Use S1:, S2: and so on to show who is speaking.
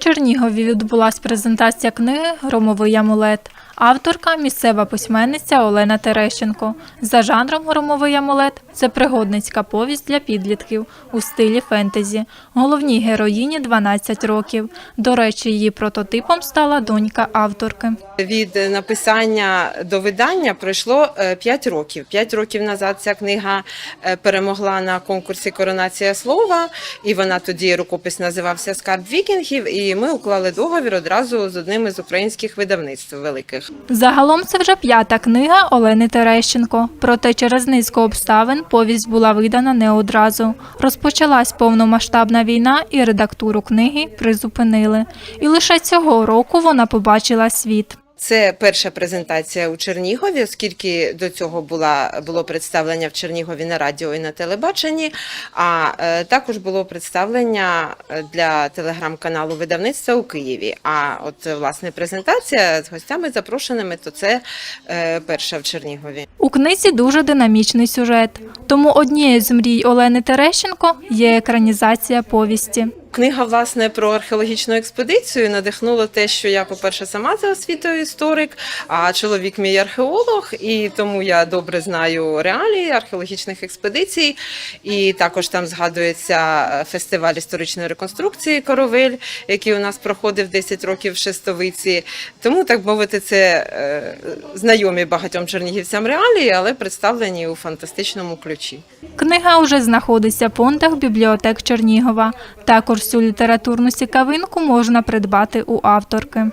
S1: Чернігові відбулася презентація книги Громовий амулет. Авторка місцева письменниця Олена Терещенко. За жанром Громовий амулет це пригодницька повість для підлітків у стилі фентезі. Головній героїні 12 років. До речі, її прототипом стала донька авторки.
S2: Від написання до видання пройшло 5 років. 5 років назад ця книга е, перемогла на конкурсі Коронація слова, і вона тоді рукопис називався Скарб вікінгів. І ми уклали договір одразу з одним із українських видавництв великих.
S1: Загалом це вже п'ята книга Олени Терещенко. Проте через низку обставин повість була видана не одразу. Розпочалась повномасштабна війна, і редактуру книги призупинили. І лише цього року вона побачила світ.
S2: Це перша презентація у Чернігові, оскільки до цього була було представлення в Чернігові на радіо і на телебаченні. А е, також було представлення е, для телеграм-каналу видавництва у Києві. А от е, власне презентація з гостями запрошеними, то це е, перша в Чернігові.
S1: У книзі дуже динамічний сюжет. Тому однією з мрій Олени Терещенко є екранізація повісті.
S2: Книга, власне, про археологічну експедицію надихнуло те, що я, по-перше, сама за освітою історик, а чоловік мій археолог, і тому я добре знаю реалії археологічних експедицій. І також там згадується фестиваль історичної реконструкції Коровель, який у нас проходив 10 років в Шестовиці. Тому, так мовити, це е, знайомі багатьом чернігівцям реалії, але представлені у фантастичному ключі.
S1: Книга уже знаходиться в фондах бібліотек Чернігова. Також цю літературну цікавинку можна придбати у авторки.